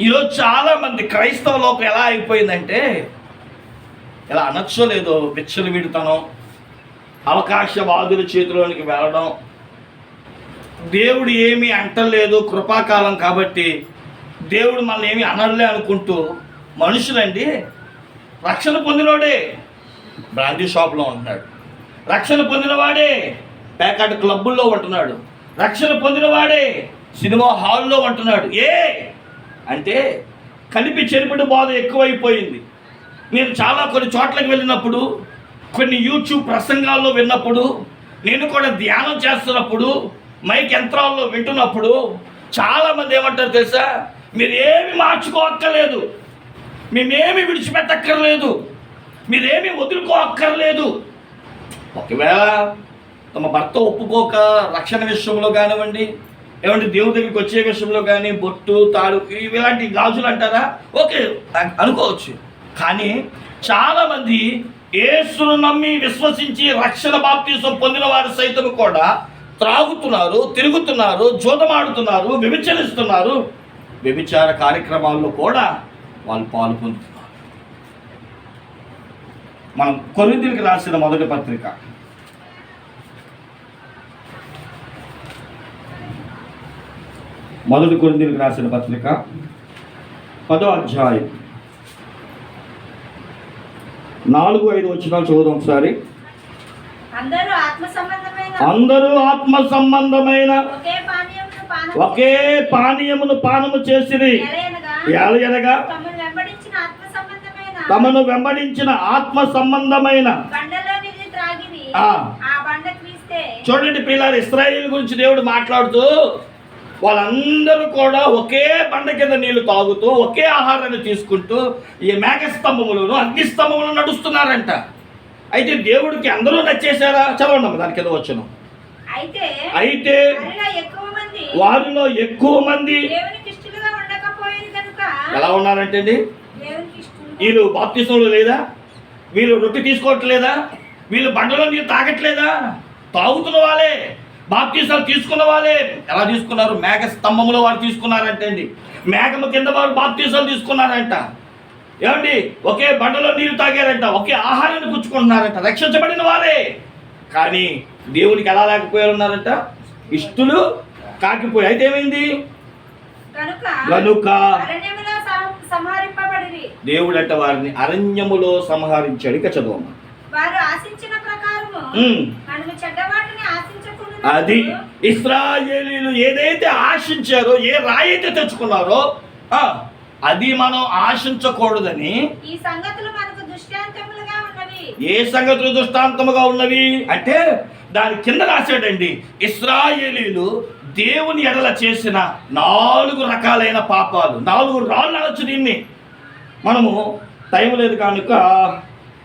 ఈరోజు చాలా మంది క్రైస్తవ లోకం ఎలా అయిపోయిందంటే ఇలా అనొచ్చో లేదో విచ్చలు విడుతనం అవకాశవాదుల చేతిలోనికి వెళ్ళడం. దేవుడు ఏమీ అంటలేదు కృపాకాలం కాబట్టి దేవుడు మనల్ని ఏమి అనలే అనుకుంటూ మనుషులండి రక్షణ పొందినోడే బ్రాండీ షాప్లో ఉంటున్నాడు. రక్షణ పొందినవాడే ప్యాకెట్ క్లబ్బుల్లో ఉంటున్నాడు. రక్షణ పొందినవాడే సినిమా హాల్లో ఉంటున్నాడు. ఏ అంటే కలిపి చెరిపిడి బాధ ఎక్కువైపోయింది. నేను చాలా కొన్ని చోట్లకు వెళ్ళినప్పుడు కొన్ని యూట్యూబ్ ప్రసంగాల్లో విన్నప్పుడు నేను కూడా ధ్యానం చేస్తున్నప్పుడు మైక్ యంత్రాల్లో వింటున్నప్పుడు చాలామంది ఏమంటారు తెలుసా? మీరు ఏమి మార్చుకోక్కర్లేదు. మేమేమి విడిచిపెట్టక్కర్లేదు. మీరేమి వదులుకోక్కర్లేదు. ఒకవేళ తమ భర్త ఒప్పుకోక రక్షణ విషయంలో కానివ్వండి ఏమంటే దేవుడి దగ్గరికి వచ్చే విషయంలో కానీ బొట్టు తాడు ఇలాంటి గాజులు అంటారా? ఓకే అనుకోవచ్చు. కానీ చాలామంది ఏసును నమ్మి విశ్వసించి రక్షణ బాప్తీసం పొందిన వారు సైతం కూడా త్రాగుతున్నారు తిరుగుతున్నారు జూదమాడుతున్నారు వ్యభిచరిస్తున్నారు వ్యభిచార కార్యక్రమాల్లో కూడా వాళ్ళు పాలు పొందుతున్నారు. మనం కొరిందులకు రాసిన మొదటి పత్రిక. మొదటి కొరిందులకు రాసిన పత్రిక పదో అధ్యాయం. నాలుగు ఐదు వచ్చిన చూద్దాం ఒకసారి. అందరూ ఆత్మ సంబంధమైన ఒకే పానీయమును పానము చేసిరి. ఎలయనగా తమను వెంబడించిన ఆత్మ సంబంధమైన చూడండి పిల్లలు ఇస్రాయేల్ గురించి దేవుడు మాట్లాడుతూ వాళ్ళందరూ కూడా ఒకే బండ కింద నీళ్ళు తాగుతూ ఒకే ఆహారాన్ని తీసుకుంటూ ఈ మేఘస్తంభములను అగ్నిస్తంభములు నడుస్తున్నారంట. అయితే దేవుడికి అందరూ నచ్చేశారా? చదవండి దాని కింద వచ్చును అయితే వారిలో ఎక్కువ మంది ఎలా ఉన్నారంటే అండి? వీళ్ళు బాప్తిసంలో లేదా? వీళ్ళు రొట్టె తీసుకోవట్లేదా? వీళ్ళు బండలో నీళ్ళు తాగట్లేదా? తాగుతున్న వాళ్ళే. బాప్తీసాలు తీసుకున్న వాళ్ళే. ఎలా తీసుకున్నారు? మేఘ స్తంభంలో వారు తీసుకున్నారంట అండి. మేఘము కింద వారు బాప్తీసాలు తీసుకున్నారంట. ఏమండి? ఒకే బండలో నీళ్ళు తాగారంట. ఒకే ఆహారాన్ని పుచ్చుకుంటున్నారంట. రక్షించబడిన వారే. కానీ దేవునికి ఎలా లేకపోయారు ఉన్నారంట ఇష్టలు కాకిపోయి. అయితే ఏమైంది? కనుక సంహరింపబడిరి. దేవుడట వారిని అరణ్యములో సంహరించాడు. ఇక చదవమ్మా వారు ఆశించిన ప్రకారము అది ఇస్రాయేలీలు ఏదైతే ఆశించారో ఏ రాయి అయితే తెచ్చుకున్నారో అది మనం ఆశించకూడదని ఈ సంగతులు మనకు దృష్టాంతములుగా ఉన్నవి. ఏ సంగతులు దృష్టాంతముగా ఉన్నవి? అంటే దాని కింద రాశాడండి ఇస్రాయేలీలు దేవుని ఎడల చేసిన నాలుగు రకాలైన పాపాలు నాలుగు రాళ్ళు అనొచ్చు దీన్ని. మనము టైం లేదు కనుక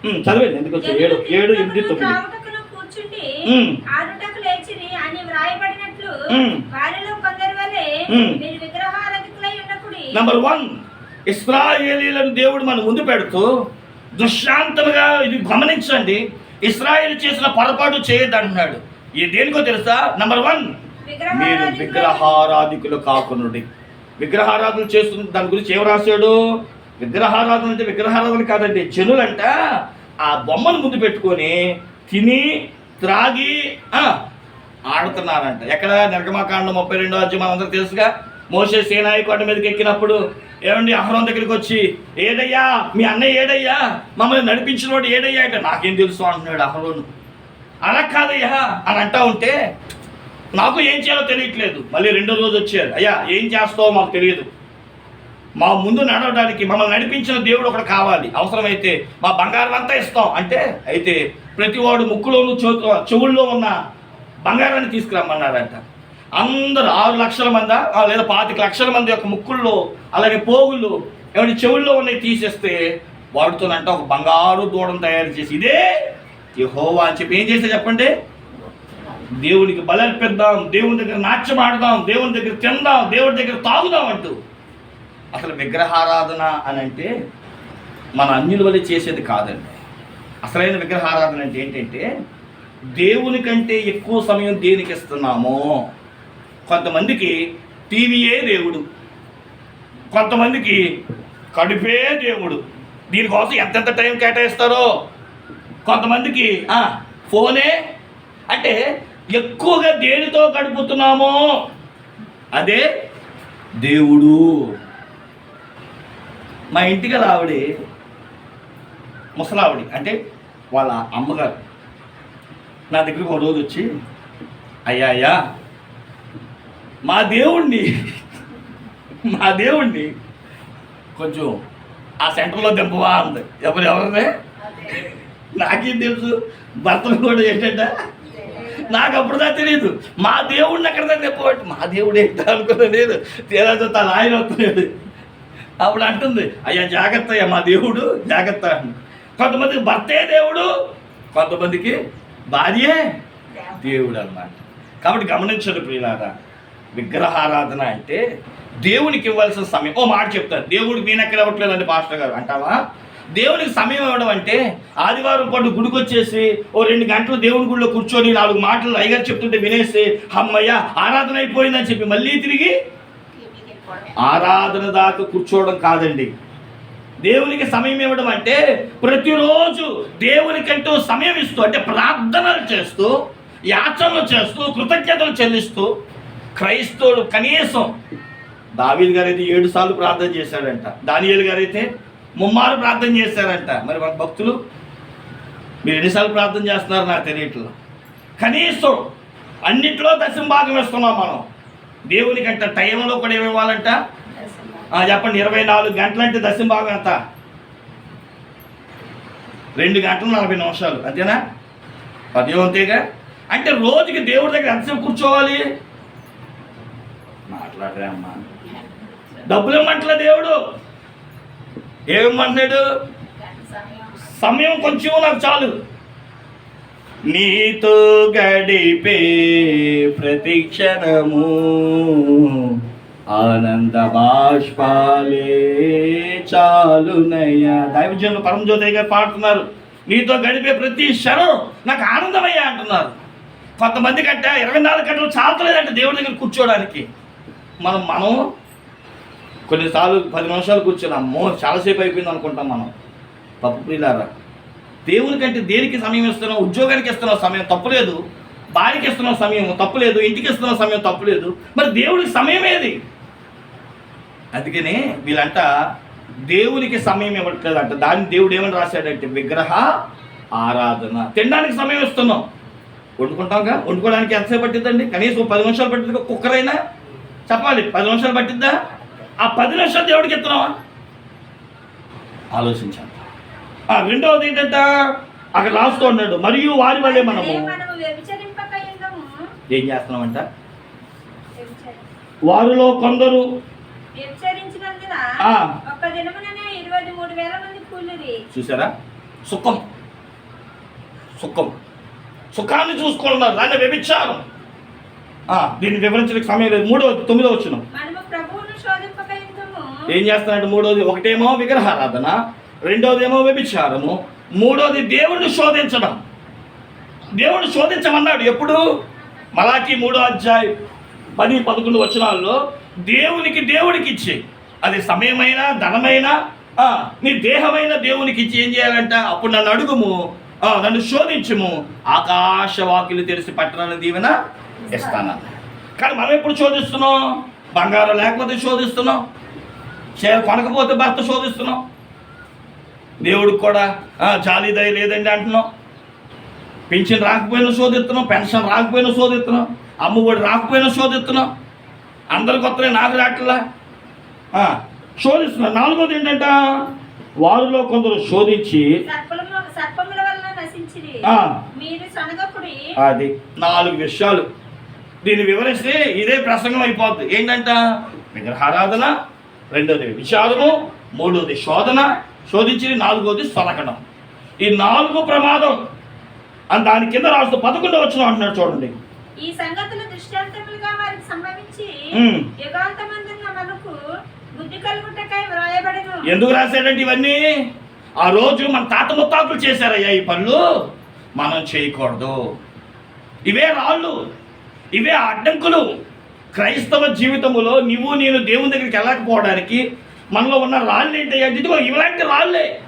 ఉమ్, చదివండి ఎందుకు ఏడు ఏడు ఎనిమిది తొమ్మిది. వారిలో కొందరి వలె. మీరు విగ్రహారాధికులై ఉండకుడి నంబర్ వన్ ఇస్రాయేలీలను దేవుడు మన ముందు పెడుతూ దృష్టాంతముగా ఇది గమనించండి. ఇస్రాయేల్ చేసిన పొరపాటు చేయొద్దు అంటున్నాడు. ఇది దేనికో తెలుసా? నంబర్ వన్ మీరు విగ్రహారాధికులై కాకునుడి. విగ్రహారాధన చేస్తున్న దాని గురించి ఏం రాశాడు? విగ్రహారాధన అంటే విగ్రహారాధన కాదండి జనులంట ఆ బొమ్మను ముందు పెట్టుకొని తిని త్రాగి ఆడుతున్నారంట. ఎక్కడ? నిర్గమాకాండం ముప్పై రెండో అధ్యయం మనందరూ తెలుసుగా? మోసే సేనాయి కొండ మీదకి ఎక్కినప్పుడు ఏమండి అహరం దగ్గరికి వచ్చి ఏడయ్యా మీ అన్నయ్య ఏడయ్యా? మమ్మల్ని నడిపించినోడు ఏడయ్యా? అంటే నాకేం తెలుసు అంటున్నాడు అహరోను. అలా కాదయ్యా అని అంటా ఉంటే నాకు ఏం చేయాలో తెలియట్లేదు. మళ్ళీ రెండో రోజు వచ్చారు. అయ్యా ఏం చేస్తావో మాకు తెలియదు. మా ముందు నడవడానికి మమ్మల్ని నడిపించిన దేవుడు ఒకడు కావాలి. అవసరమైతే మా బంగారం అంతా ఇస్తాం. అంటే అయితే ప్రతివాడు ముక్కులోను చెవుల్లో ఉన్న బంగారాన్ని తీసుకురమ్మన్నారంట. అందరు ఆరు లక్షల మంది లేదా పాతిక లక్షల మంది యొక్క ముక్కుల్లో అలాగే పోగులు ఏమంటే చెవుల్లో ఉన్నాయి తీసేస్తే వాడుతోనంట ఒక బంగారు దూడను తయారు చేసి ఇదే యహోవా అని చెప్పి ఏం చేస్తే చెప్పండి? దేవునికి బలర్పిద్దాం దేవుని దగ్గర నాట్యం ఆడదాం దేవుని దగ్గర తిందాం దేవుడి దగ్గర తాగుదాం అంటూ. అసలు విగ్రహారాధన అని అంటే మన అన్యుల వల్ల చేసేది కాదండి. అసలైన విగ్రహారాధన అంటే ఏంటంటే దేవుని కంటే ఎక్కువ సమయం దేనికి ఇస్తున్నామో? కొంతమందికి టీవీయే దేవుడు. కొంతమందికి కడుపే దేవుడు. దీనికోసం ఎంతెంత టైం కేటాయిస్తారో? కొంతమందికి ఫోనే. అంటే ఎక్కువగా దేనితో గడుపుతున్నామో? అదే దేవుడు. మా ఇంటికి ఆవిడ ముసలావిడి అంటే వాళ్ళ అమ్మగారు. నా దగ్గరికి ఒక రోజు వచ్చి అయ్యా అయ్యా మా దేవుణ్ణి మా దేవుణ్ణి కొంచెం ఆ సెంటర్లో దెబ్బవా అంది. ఎవరు ఎవరినే? నాకేం తెలుసు భర్తలు కూడా ఏంటంట? నాకు అప్పుడుదా తెలియదు మా దేవుడిని ఎక్కడ చెప్పబట్టి మా దేవుడు ఏంటో అనుకున్నా లేదు తీరా తన ఆయన వస్తున్నాడు అప్పుడు అంటుంది అయ్యా జాగ్రత్త అయ్యా మా దేవుడు జాగ్రత్త. కొంతమందికి భర్తే దేవుడు కొంతమందికి భార్యే దేవుడు. అన్నమాట కాబట్టి గమనించండి ప్రియులారా విగ్రహారాధన అంటే దేవునికి ఇవ్వాల్సిన సమయం. ఓ మాట చెప్తాను దేవుడికి నేను ఎక్కడ ఇవ్వట్లేదండి పాస్టర్ గారు అంటావా? దేవునికి సమయం ఇవ్వడం అంటే ఆదివారం పాటు గుడికి వచ్చేసి ఓ రెండు గంటలు దేవుని గుడిలో కూర్చొని నాలుగు మాటలు అయ్యగారు చెప్తుంటే వినేసి అమ్మయ్య ఆరాధన అయిపోయిందని చెప్పి మళ్ళీ తిరిగి ఆరాధన దాకా కూర్చోవడం కాదండి. దేవునికి సమయం ఇవ్వడం అంటే ప్రతిరోజు దేవునికంటూ సమయం ఇస్తూ అంటే ప్రార్థనలు చేస్తూ యాచనలు చేస్తూ కృతజ్ఞతలు చెల్లిస్తూ క్రైస్తవుడు కనీసం దావీల్ గారైతే ఏడు సార్లు ప్రార్థన చేశాడంట. దానియేలు గారైతే ముమ్మారు ప్రార్థన చేశారంట. మరి మన భక్తులు మీరు ఎన్నిసార్లు ప్రార్థన చేస్తున్నారు నాకు తెలియట్లో. కనీసం అన్నిట్లో దశం భాగం ఇస్తున్నాం మనం. దేవునికంట టైంలో కూడా ఏమి ఇవ్వాలంట? చెప్పండి ఇరవై నాలుగు గంటలంటే దశం భాగం ఎంత? రెండు గంటలు నలభై నిమిషాలు అంతేనా? పదిహేను అంతేగా? అంటే రోజుకి దేవుడి దగ్గర ఎంతసేపు కూర్చోవాలి? మాట్లాడరా అమ్మా. డబ్బులు ఇమ్మంటలే దేవుడు. ఏమిమ్మంటున్నాడు సమయం కొంచెం నాకు చాలు. నీతో గడిపే ప్రతి క్షణము ఆనంద బాష్పాలే చాలునయ్యా. దైవజనులు పరమజ్యోతి గారు పాడుతున్నారు. నీతో గడిపే ప్రతి క్షణం నాకు ఆనందమయ్యా అంటున్నారు. కొంతమంది కంటే ఇరవై నాలుగు గంటలు చాలలేదంటే దేవుడి దగ్గర కూర్చోడానికి. మనం మనం కొన్నిసార్లు పది నిమిషాలు కూర్చొని అమ్మో చాలాసేపు అయిపోయింది అనుకుంటాం మనం. తప్పు ప్రియులారా దేవునికంటే దేనికి సమయం ఇస్తున్నావు? ఉద్యోగానికి ఇస్తున్నావు సమయం తప్పులేదు భార్యకి ఇస్తున్నావు సమయం తప్పులేదు ఇంటికి ఇస్తున్నావు సమయం తప్పులేదు మరి దేవుడికి సమయం ఏది? అందుకనే వీళ్ళంట దేవునికి సమయం ఇవ్వట్లేదు అంట దాన్ని దేవుడు ఏమని రాశాడంటే విగ్రహ ఆరాధన. తినడానికి సమయం ఇస్తున్నాం. వండుకుంటాంగా? వండుకోవడానికి ఎంతసేపు పట్టిద్దండి? కనీసం పది నిమిషాలు పట్టింది కుక్కర్ అయినా చెప్పాలి. పది నిమిషాలు పట్టిద్దా? ఆ పది నిమిషాలు దేవుడికి ఇస్తున్నావా? ఆలోచించాలి. ఆ రెండవది ఏంటంట? అక్కడ రాస్తూ ఉన్నాడు. మరియు వారి వల్లే మనము. ఏం చేస్తున్నామంట? వారిలో కొందరు చూసారా సుఖం. సుఖం. సుఖాన్ని చూసుకుంటున్నారు దాన్ని వ్యభిచారం. దీన్ని వివరించడానికి సమయం లేదు. మూడో తొమ్మిదో వచ్చిన. ఏం చేస్తున్నాడు? మూడోది ఒకటేమో విగ్రహారాధన రెండోదేమో వ్యభిచారము మూడోది దేవుణ్ణి శోధించడం. దేవుణ్ణి శోధించమన్నాడు. ఎప్పుడు? మలాకి మూడో అధ్యాయం పది పదకొండు వచనాల్లో దేవునికి దేవుడికి ఇచ్చే అది సమయమైనా ధనమైనా నీ దేహమైన దేవునికి ఇచ్చి ఏం చేయాలంట? అప్పుడు నన్ను అడుగుము నన్ను శోధించుము. ఆకాశ వాకిలు తెరిచి పట్టణాన్ని దీవెన ఇస్తాను. కానీ మనం ఎప్పుడు శోధిస్తున్నాం? బంగారం లేకపోతే శోధిస్తున్నాం. చీర కొనకపోతే భర్త శోధిస్తున్నాం. దేవుడికి కూడా జాలి దయ లేదండి అంటున్నాం. పింఛన్ రాకపోయినా శోధిస్తున్నాం పెన్షన్ రాకపోయినా శోధిస్తున్నాం. అమ్మఒడి రాకపోయినా శోధిస్తున్నాం. అందరికి వస్తున్నాయి నాకు రాట్లా? ఆ, శోధిస్తున్నాం. నాలుగోది ఏంటంట? వారిలో కొందరు శోధించి అది నాలుగు విషయాలు. దీన్ని వివరిస్తే ఇదే ప్రసంగం అయిపోద్ది. ఏంటంట? విగ్రహారాధన రెండోది విచారము మూడోది శోధన శోధించి నాలుగోది సొలకడం. ఈ నాలుగు ప్రమాదం. అని దాని కింద రాస్తూ పదకొండు వచ్చిన అంటున్నాడు చూడండి. ఈ సంగతులు దృష్టాంతములుగా వారికి సంభవించి ఉమ్. యుగాంతమందున్న మనకు బుద్ధి కలుగుటకై వ్రాయబడను. ఎందుకు రాశాడంటే ఇవన్నీ? ఆ రోజు మన తాత ముత్తాతలు చేశారయ్యా ఈ పనులు. మనం చేయకూడదు. ఇవే రాళ్ళు ఇవే అడ్డంకులు. క్రైస్తవ జీవితములో నువ్వు నేను దేవుని దగ్గరికి వెళ్ళకపోవడానికి మనలో ఉన్న రాళ్ళు ఏంటి ఇదిగో ఇలాంటి రాళ్ళే.